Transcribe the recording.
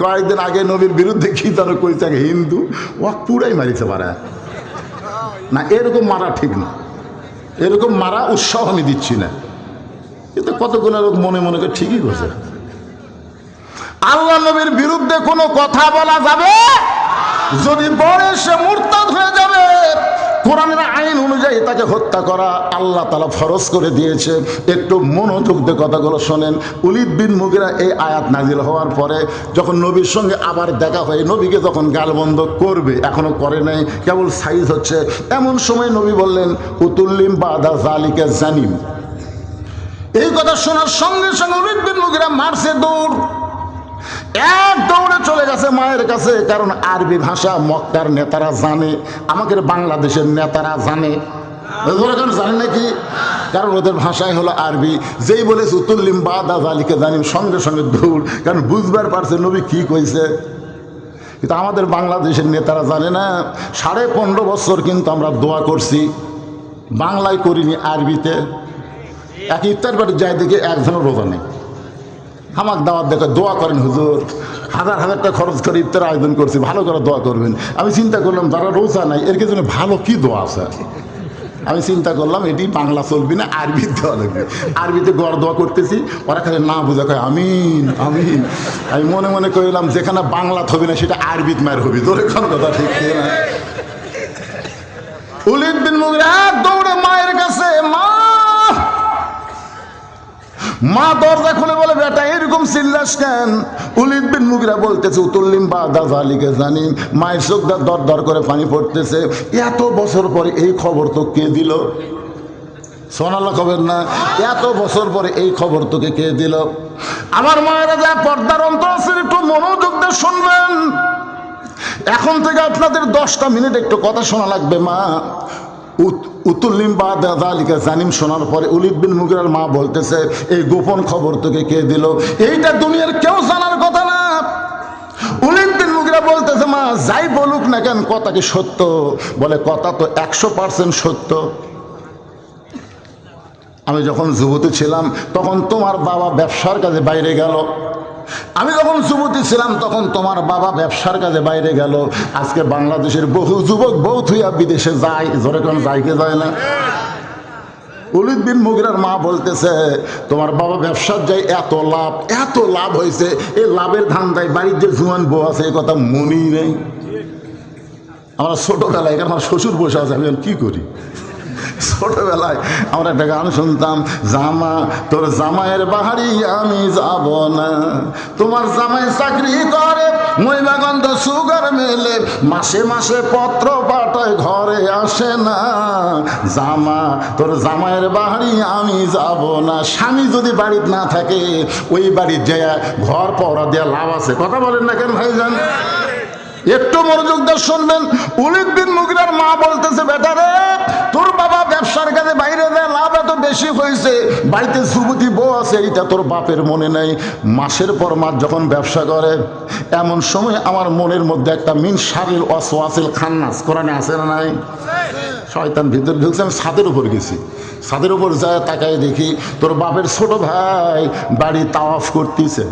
কয়েকদিন আগে নবীর বিরুদ্ধে কি যেন কইছে হিন্দু ও পুরাই মারিতে পারে না, এরকম মারা ঠিক না। এরকম মারা উৎসাহ আমি দিচ্ছি না। কিন্তু কতগুলো লোক মনে মনে করে ঠিকই করছে। আল্লাহ নবীর বিরুদ্ধে কোনো কথা বলা যাবে? যদি বলে সে মুরতাদ হয়ে যাবে। কোরআনের আইন অনুযায়ী তাকে হত্যা করা, আল্লাহ তালা ফরজ করে দিয়েছে। একটু মনোযোগ দিয়ে কথাগুলো শোনেন। উলিদ বিন মুগিরা এই আয়াত নাজিল হওয়ার পরে যখন নবীর সঙ্গে আবার দেখা হয়, নবীকে যখন গালবন্ধ করবে, এখনও করে নাই, কেবল সাইজ হচ্ছে। এমন সময় নবী বললেন, উতুল্লিম বাদা জালিকে জানিম। এই কথা শোনার সঙ্গে সঙ্গে উলিদ বিন মুগিরা মারছে দৌড়। গেছে মায়ের কাছে, কারণ আরবি ভাষা মক্কার নেতারা জানে, আমাদের বাংলাদেশের নেতারা জানে। কেন জানে নাকি? কারণ ওদের ভাষায় হলো আরবি। যেই বলে উতুল্লিম বা দাজালিকে জানিম সঙ্গে সঙ্গে দৌড় কারণ বুঝবার পারছে নবী কি কইছে। কিন্তু আমাদের বাংলাদেশের নেতারা জানে না, সাড়ে পনেরো বছর কিন্তু আমরা দোয়া করছি। বাংলায় করিনি আরবিতে। এক ইফতার বাড়ি যায় দেখে একজনের রোজা নেই। আমাক দাওয়াত দেখে দোয়া করেন হুজুর। হাজার হাজার টাকা খরচ করে ইফতার আয়োজন করছি, ভালো করে দোয়া করবেন। আমি চিন্তা করলাম, যারা রোজা নাই, এর জন্য ভালো কি দোয়া আছে? আমি চিন্তা করলাম, এটি বাংলা চলবি না, আরবি দেওয়া লাগবে। আরবিতে গড় দোয়া করতেছি, ওরা খালি না বুঝা কয়, আমিন আমিন। আমি মনে মনে কইলাম, যেখানে বাংলা থবি না, সেটা আরবিত মায়ের হবি। তোর এখন কথা ঠিক না উলিদ বিন মুগরা দৌড়ে মায়ের কাছে মা দরজা খুলে বলে, বেটা, এরকম চিল্লাস কেন? উলিদ বিন মুগরা বলতেছে উতুল্লিম বা দাজালিকে জানি মায়ের চোখ দর দর করে পানি পড়তেছে। এত বছর পরে এই খবর তো কে দিল? সোনালা খবর না, এত বছর পরে এই খবর তোকে কে দিল? আমার মায়েরা যা পর্দার অন্তর আছে, একটু মনোযোগ দিয়ে শুনবেন। এখন থেকে আপনাদের দশটা মিনিট একটু কথা শোনা লাগবে, মা। উতুল্লিম বা দাদালিকা জানিম শোনার পরে উলিদ বিন মুগিরার মা বলতেছে, এই গোপন খবর তোকে কে দিল? এইটা দুনিয়ার কেউ জানার কথা না। উলিদ বিন মুগিরা বলতেছে, মা, যাই বলুক না কেন, কথা কি সত্য? বলে, কথা তো একশো পার্সেন্ট সত্য। আমি যখন যুবতী ছিলাম, তখন তোমার বাবা ব্যবসার কাজে বাইরে গেল। আমি যখন যুবতী ছিলাম, তখন তোমার বাবা ব্যবসার কাজে বাইরে গেল। আজকে বাংলাদেশের বহু যুবক বহু থুইয়া বিদেশে যায় জোরে কোন যাইকে যায় না। উলিদ বিন মুগিরার মা বলতেছে, তোমার বাবা ব্যবসার যাই এত লাভ এত লাভ হয়েছে এই লাভের ধান্দায় বাড়ির যে জুয়ান বউ আছে এই কথা মনেই নেই। আমরা ছোটবেলায় আমার শ্বশুর বসে আছে, আমি কি করি? ছোটবেলায় আমরা একটা গান শুনতাম, জামা, তোর জামাইয়ের বাহারি আমি যাব না। তোমার জামাই চাকরি করে মহিমাগন্ধ সুগার মেলে। মাসে মাসে পত্র পাঠায়, ঘরে আসে না। জামা, তোর জামাইয়ের বাহারি আমি যাব না। স্বামী যদি বাড়িতে না থাকে, ওই বাড়ির যায় ঘর পড়া দেওয়া লাভ আছে, কথা বলেন না কেন ভাই ভাইজান? একটু মনোযোগ দিয়ে শুনবেন। উলিদ বিন মুগিরার মা বলতেছে, বেটা রে তোর বাবা ব্যবসার কাজে বাইরে দেয় লাভ এত বেশি হয়েছে। বাড়িতে যুবতী বউ আছে, এইটা তোর বাপের মনে নেই। মাসের পর মাস যখন ব্যবসা করে, এমন সময় আমার মনের মধ্যে একটা মিন শারিল অসওয়াসিল খান্নাস। কোরআনে আছে না নাই? শয়তান ভিতরে ঢুকছে, আমি ছাদের উপর গেছি। ছাদের উপর যায় তাকায় দেখি, তোর বাপের ছোট ভাই বাড়ি তাওয়াফ করতেছে।